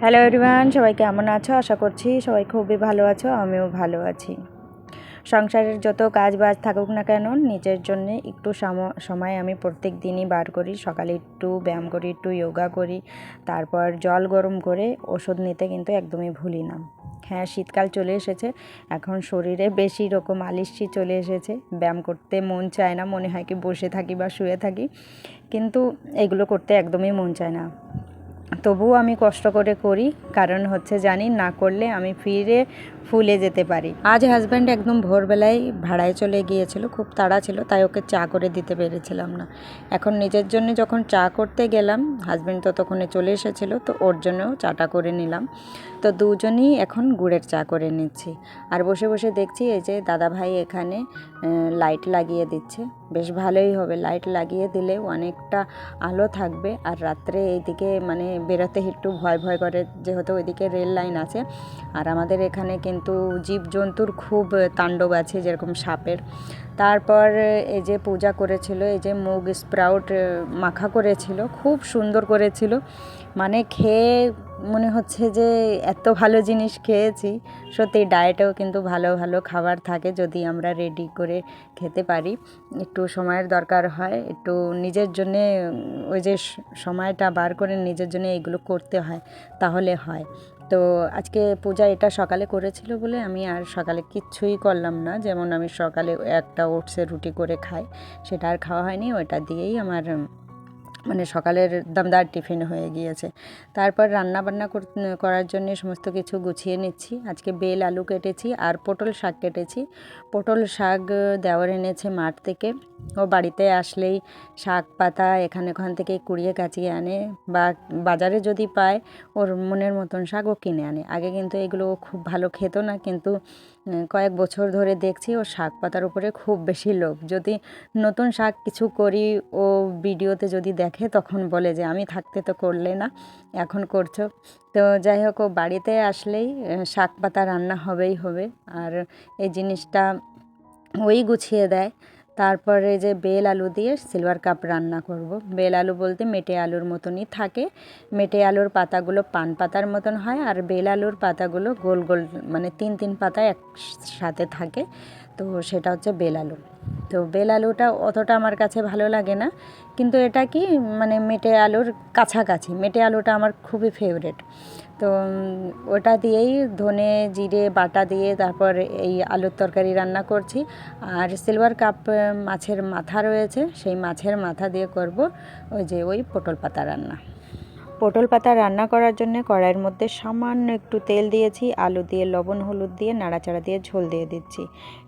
Hello everyone সবাই কেমন আছো? আশা করছি সবাই খুবই ভালো আছো, আমিও ভালো আছি। সংসারের যত কাজ বাজ থাকুক না কেন, নিজের জন্য একটু সাম- সময় আমি প্রত্যেক দিনই বার করি। সকালে একটু ব্যায়াম করি, একটু যোগা করি, তারপর জল গরম করে ওষুধ নিতে কিন্তু একদমই ভুলি না। হ্যাঁ শীতকাল চলে এসেছে, এখন শরীরে বেশি রকম আলিস্যি চলে এসেছে। ব্যায়াম করতে মন চায় না, মনে হয় কি বসে থাকি বা শুয়ে থাকি, কিন্তু এগুলো করতে একদমই মন চায় না। তবুও আমি কষ্ট করে করি, কারণ হচ্ছে জানি না করলে আমি ফিরে ফুলে যেতে পারি। আজ হাজব্যান্ড একদম ভোরবেলায় ভাড়ায় চলে গিয়েছিল, খুব তাড়া ছিল, তাই ওকে চা করে দিতে পেরেছিলাম না। এখন নিজের জন্য যখন চা করতে গেলাম হাজব্যান্ড তো তখন চলে এসেছিল, তো ওর জন্যও চাটা করে নিলাম। তো দুজনই এখন গুড়ের চা করে নিচ্ছি। আর বসে বসে দেখছি এই যে দাদা ভাই এখানে লাইট লাগিয়ে দিচ্ছে। বেশ ভালোই হবে লাইট লাগিয়ে দিলে অনেকটা আলো থাকবে। আর রাত্রে এইদিকে মানে বেরোতে একটু ভয় ভয় করে, যেহেতু ওইদিকে রেল লাইন আছে। আর আমাদের এখানে কিন্তু জীবজন্তুর খুব তাণ্ডব আছে যেরকম সাপের। তারপর এই যে পূজা করেছিল, এই যে মুগ স্প্রাউট মাখা করেছিল, খুব সুন্দর করেছিল। মানে খেয়ে মনে হচ্ছে যে এত ভালো জিনিস খেয়েছি। সত্যি ডায়েটেও কিন্তু ভালো ভালো খাবার থাকে যদি আমরা রেডি করে খেতে পারি। একটু সময়ের দরকার হয়, একটু নিজের জন্যে, ওই যে সময়টা বার করে নিজের জন্য এগুলো করতে হয়, তাহলে হয়। তো আজকে পূজা এটা সকালে করেছিল বলে আমি আর সকালে কিচ্ছুই করলাম না। যেমন আমি সকালে একটা ওটসের রুটি করে খাই, সেটা আর খাওয়া হয়নি ওটা দিয়েই আমার মানে সকালের দমদার টিফিন হয়ে গিয়েছে। তারপর রান্না বান্না কর- করার জন্য সমস্ত কিছু গুছিয়ে নিচ্ছি। আজকে বেল, আলু কেটেছি আর পটল শাক কেটেছি। পটল শাক দেওয়ার এনেছে মাঠ থেকে। ও বাড়িতে আসলেই শাক পাতা এখানে ওখান থেকে কুড়িয়ে কাচিয়ে আনে বা বাজারে যদি পায়, ওর মনের মতন শাক ও কিনে আনে। আগে কিন্তু এগুলো খুব ভালো খেত না, কিন্তু কয়েক বছর ধরে দেখছি ও শাক পাতার উপরে খুব বেশি লোভ। যদি নতুন শাক কিছু করি, ও ভিডিওতে যদি দেখে তখন বলে যে, আমি থাকতে তো করলে না, এখন করছ। তো যাই হোক, ও বাড়িতে আসলেই শাক পাতা রান্না হবেই হবে। আর এই জিনিসটা ওই গুছিয়ে দেয়। তারপরে যে বেল আলু দিয়ে সিলভার কাপ রান্না করব। বেল আলু বলতে মেটে আলুর মতনই থাকে। মেটে আলুর পাতাগুলো পান পাতার মতন হয় আর বেল আলুর পাতাগুলো গোল গোল মানে তিন তিন পাতা একসাথে থাকে। তো সেটা হচ্ছে বেল আলু। তো বেল আলুটা অতটা আমার কাছে ভালো লাগে না। কিন্তু এটা কি মানে মেটে আলুর কাছাকাছি, মেটে আলুটা আমার খুবই ফেভারেট তো ওটা দিয়েই ধনে, জিরে, বাটা দিয়ে তারপর এই আলুর তরকারি রান্না করছি। আর সিলভার কাপ মাছের মাথা রয়েছে, সেই মাছের মাথা দিয়ে করব ওই যে ওই পটল পাতা রান্না। পটল পাতা রান্না করার জন্য কড়াইয়ের মধ্যে সামান্য একটু তেল দিয়েছি, আলু দিয়ে লবণ, হলুদ দিয়ে নাড়াচাড়া দিয়ে ঝোল দিয়ে দিচ্ছি।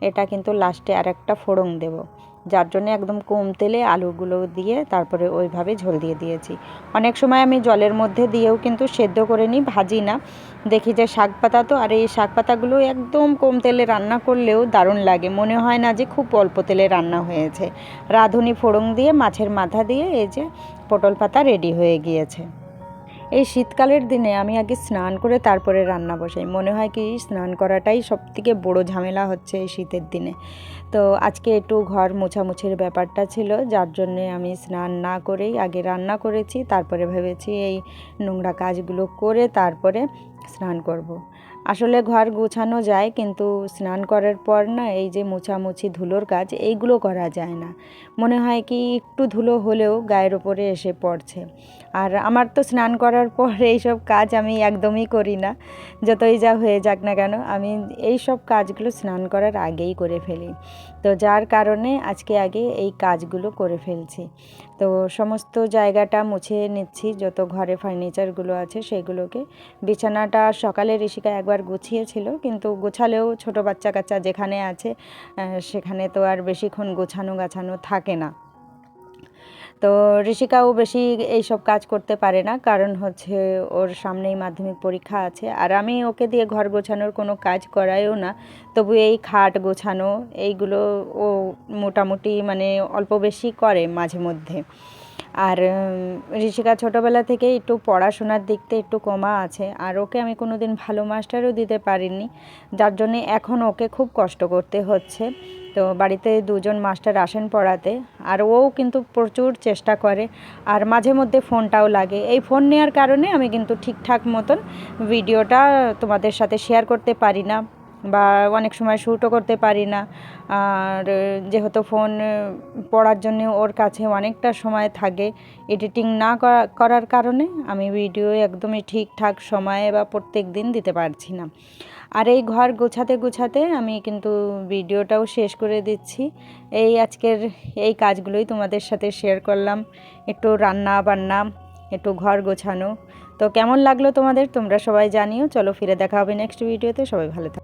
এটা কিন্তু লাস্টে আর একটা ফোড়ন দেব। যার জন্য একদম কম তেলে আলুগুলো দিয়ে তারপরে ওইভাবে ঝোল দিয়ে দিয়েছি। অনেক সময় আমি জলের মধ্যে দিয়েও কিন্তু সেদ্ধ করে নিই, ভাজি না। দেখি যে শাক পাতা তো, আর এই শাক পাতাগুলো একদম কম তেলে রান্না করলেও দারুণ লাগে। মনে হয় না যে খুব অল্প তেলে রান্না হয়েছে। রাঁধুনি ফোড়ন দিয়ে মাছের মাথা দিয়ে এই যে পটল পাতা রেডি হয়ে গিয়েছে। এই শীতকালের দিনে আমি আগে স্নান করে তারপরে রান্না বসাই মনে হয় কি স্নান করাটাই সব থেকে বড়ো ঝামেলা হচ্ছে এই শীতের দিনে তো আজকে একটু ঘর মোছামুছির ব্যাপারটা ছিল, যার জন্যে আমি স্নান না করেই আগে রান্না করেছি, তারপরে ভেবেছি এই নোংরা কাজগুলো করে তারপরে স্নান করব। আসলে ঘর গোছানো যায়, কিন্তু স্নান করার পর না এই যে মোছামুছি ধুলোর কাজ, এইগুলো করা যায় না। মনে হয় কি একটু ধুলো হলেও গায়ের ওপরে এসে পড়ছে। আর আমার তো স্নান করার পর এইসব কাজ আমি একদমই করি না। যতই যা হয়ে যাক না কেন, আমি এই সব কাজগুলো স্নান করার আগেই করে ফেলি। তো যার কারণে আজকে আগে এই কাজগুলো করে ফেলছি। তো সমস্ত জায়গাটা মুছে নিচ্ছি, যত ঘরে ফার্নিচারগুলো আছে সেগুলোকে। বিছানাটা সকালে ঋষিকা একবার গুছিয়েছিল, কিন্তু গোছালেও ছোট বাচ্চা কাচ্চা যেখানে আছে সেখানে তো আর বেশিক্ষণ গোছানো গাছানো থাকে না। তো ঋষিকাও বেশি এইসব কাজ করতে পারে না, কারণ হচ্ছে ওর সামনেই মাধ্যমিক পরীক্ষা আছে। আর আমি ওকে দিয়ে ঘর গোছানোর কোনো কাজ করাইও না, তবু এই খাট গোছানো, এইগুলো ও মোটামুটি মানে অল্প বেশি করে মাঝে মধ্যে। আর ঋষিকা ছোটোবেলা থেকে একটু পড়াশোনার দিকতে একটু কমা আছে, আর ওকে আমি কোনো দিন ভালো মাস্টারও দিতে পারিনি। যার জন্যে এখন ওকে খুব কষ্ট করতে হচ্ছে। তো বাড়িতে দুজন মাস্টার আসেন পড়াতে, আর ও কিন্তু প্রচুর চেষ্টা করে, আর মাঝে মধ্যে ফোনটাও লাগে। এই ফোন নেওয়ার কারণে আমি কিন্তু ঠিকঠাক মতন ভিডিওটা তোমাদের সাথে শেয়ার করতে পারি না। বা অনেক সময় শ্যুটও করতে পারি না। আর যেহেতু ফোন পড়ার জন্য ওর কাছে অনেকটা সময় থাকে এডিটিং না করা- করার কারণে আমি ভিডিও একদমই ঠিকঠাক সময়ে বা প্রত্যেক দিন দিতে পারছি না। আর এই ঘর গোছাতে গোছাতে আমি কিন্তু ভিডিওটাও শেষ করে দিচ্ছি। এই আজকের এই কাজগুলোই তোমাদের সাথে শেয়ার করলাম। একটু রান্না বান্না, একটু ঘর গোছানো। তো কেমন লাগল তোমাদের? তোমরা সবাই জানিও। চলো ফিরে দেখা হবে নেক্সট ভিডিওতে সবাই ভালো থাকো।